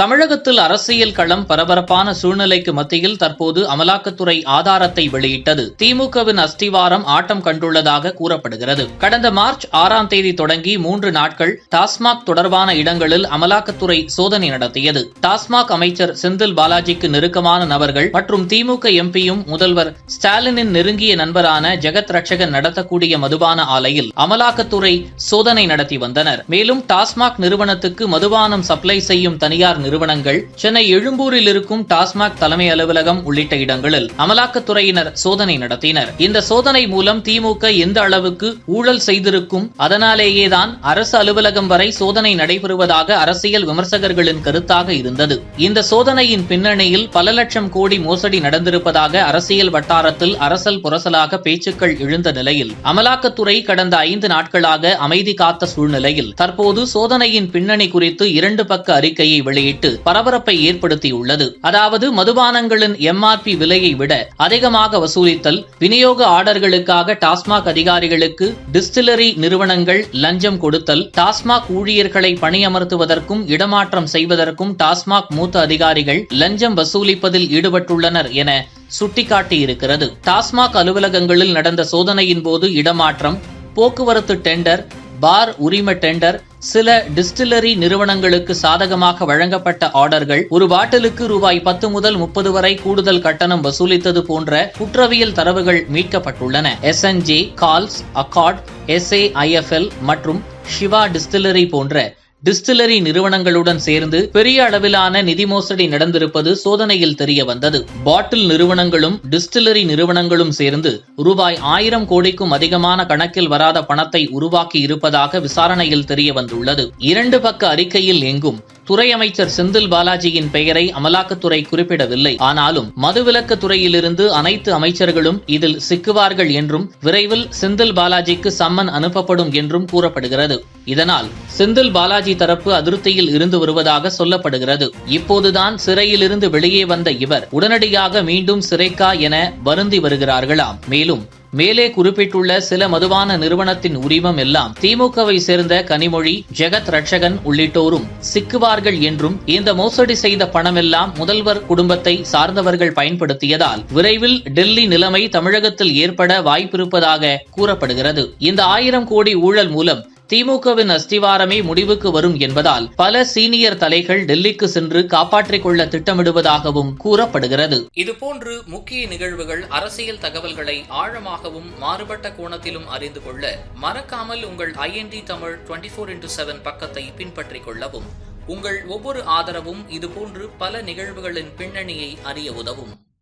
தமிழகத்தில் அரசியல் களம் பரபரப்பான சூழ்நிலைக்கு மத்தியில் தற்போது அமலாக்கத்துறை ஆதாரத்தை வெளியிட்டது. திமுகவின் அஸ்திவாரம் ஆட்டம் கண்டுள்ளதாக கூறப்படுகிறது. கடந்த மார்ச் ஆறாம் தேதி தொடங்கி மூன்று நாட்கள் டாஸ்மாக் தொடர்பான இடங்களில் அமலாக்கத்துறை சோதனை நடத்தியது. டாஸ்மாக் அமைச்சர் செந்தில் பாலாஜிக்கு நெருக்கமான நபர்கள் மற்றும் திமுக எம்பியும் முதல்வர் ஸ்டாலினின் நெருங்கிய நண்பரான ஜெகத் ரட்சகன் நடத்தக்கூடிய மதுபான ஆலையில் அமலாக்கத்துறை சோதனை நடத்தி வந்தனர். மேலும் டாஸ்மாக் நிறுவனத்துக்கு மதுபானம் சப்ளை செய்யும் தனியார் நிறுவனங்கள் சென்னை எழும்பூரில் இருக்கும் டாஸ்மாக் தலைமை அலுவலகம் உள்ளிட்ட இடங்களில் அமலாக்கத்துறையினர் சோதனை நடத்தினர். இந்த சோதனை மூலம் திமுக எந்த அளவுக்கு ஊழல் செய்திருக்கும் அதனாலேயேதான் அரசு அலுவலகம் வரை சோதனை நடைபெறுவதாக அரசியல் விமர்சகர்களின் கருத்தாக இருந்தது. இந்த சோதனையின் பின்னணியில் பல லட்சம் கோடி மோசடி நடந்திருப்பதாக அரசியல் வட்டாரத்தில் அரசல் புரசலாக பேச்சுக்கள் எழுந்த நிலையில் அமலாக்கத்துறை கடந்த ஐந்து நாட்களாக அமைதி காத்த சூழ்நிலையில் தற்போது சோதனையின் பின்னணி குறித்து இரண்டு பக்க அறிக்கையை வெளியிட்டு குறித்து பரபரப்பை ஏற்படுத்தியுள்ளது. அதாவது மதுபானங்களின் எம்ஆர்பி விலையை விட அதிகமாக வசூலித்தல் விநியோக ஆர்டர்களுக்காக டாஸ்மாக் அதிகாரிகளுக்கு டிஸ்டிலரி நிறுவனங்கள் லஞ்சம் கொடுத்தல் டாஸ்மாக் ஊழியர்களை பணியமர்த்துவதற்கும் இடமாற்றம் செய்வதற்கும் டாஸ்மாக் மூத்த அதிகாரிகள் லஞ்சம் வசூலிப்பதில் ஈடுபட்டுள்ளனர் என சுட்டிக்காட்டியிருக்கிறது. டாஸ்மாக் அலுவலகங்களில் நடந்த சோதனையின் போது இடமாற்றம் போக்குவரத்து டெண்டர் பார் உரிம டெண்டர் சில டிஸ்டிலரி நிறுவனங்களுக்கு சாதகமாக வழங்கப்பட்ட ஆர்டர்கள் ஒரு பாட்டிலுக்கு ரூபாய் பத்து முதல் முப்பது வரை கூடுதல் கட்டணம் வசூலித்தது போன்ற குற்றவியல் தரவுகள் மீட்கப்பட்டுள்ளன. எஸ்என்ஜி கால்ஸ் அக்கார்ட் எஸ்ஏஐஎஃப்எல் மற்றும் ஷிவா டிஸ்டிலரி போன்ற டிஸ்டிலரி நிறுவனங்களுடன் சேர்ந்து பெரிய அளவிலான நிதி மோசடி நடந்திருப்பது சோதனையில் தெரிய வந்தது பாட்டில் நிறுவனங்களும் டிஸ்டிலரி நிறுவனங்களும் சேர்ந்து ரூபாய் ஆயிரம் கோடிக்கும் அதிகமான கணக்கில் வராத பணத்தை உருவாக்கி இருப்பதாக விசாரணையில் தெரிய வந்துள்ளது இரண்டு பக்க அறிக்கையில் எங்கும் துறை அமைச்சர் செந்தில் பாலாஜியின் பெயரை அமலாக்கத்துறை குறிப்பிடவில்லை. ஆனாலும் மதுவிலக்கு துறையிலிருந்து அனைத்து அமைச்சர்களும் இதில் சிக்குவார்கள் என்றும் விரைவில் செந்தில் பாலாஜிக்கு சம்மன் அனுப்பப்படும் என்றும் கூறப்படுகிறது. இதனால் செந்தில் பாலாஜி தரப்பு அதிருப்தியில் இருந்து வருவதாக சொல்லப்படுகிறது. இப்போதுதான் சிறையிலிருந்து வெளியே வந்த இவர் உடனடியாக மீண்டும் சிறைக்கா என வருந்தி வருகிறார்களாம். மேலும் மேலே குறிப்பிட்டுள்ள சில மதுபான நிறுவனத்தின் உரிமம் எல்லாம் திமுகவை சேர்ந்த கனிமொழி ஜெகத் ரட்சகன் உள்ளிட்டோரும் சிக்குவார்கள் என்றும் இந்த மோசடி செய்த பணமெல்லாம் முதல்வர் குடும்பத்தை சார்ந்தவர்கள் பயன்படுத்தியதால் விரைவில் டெல்லி நிலைமை தமிழகத்தில் ஏற்பட வாய்ப்பிருப்பதாக கூறப்படுகிறது. இந்த ஆயிரம் கோடி ஊழல் மூலம் திமுகவின் அஸ்திவாரமே முடிவுக்கு வரும் என்பதால் பல சீனியர் தலைகள் டெல்லிக்கு சென்று காப்பாற்றிக் கொள்ள திட்டமிடுவதாகவும் கூறப்படுகிறது. இதுபோன்று முக்கிய நிகழ்வுகள் அரசியல் தகவல்களை ஆழமாகவும் மாறுபட்ட கோணத்திலும் அறிந்து கொள்ள மறக்காமல் உங்கள் IND Tamil twenty four into seven பக்கத்தை பின்பற்றிக் கொள்ளவும். உங்கள் ஒவ்வொரு ஆதரவும் இதுபோன்று பல நிகழ்வுகளின் பின்னணியை அறிய உதவும்.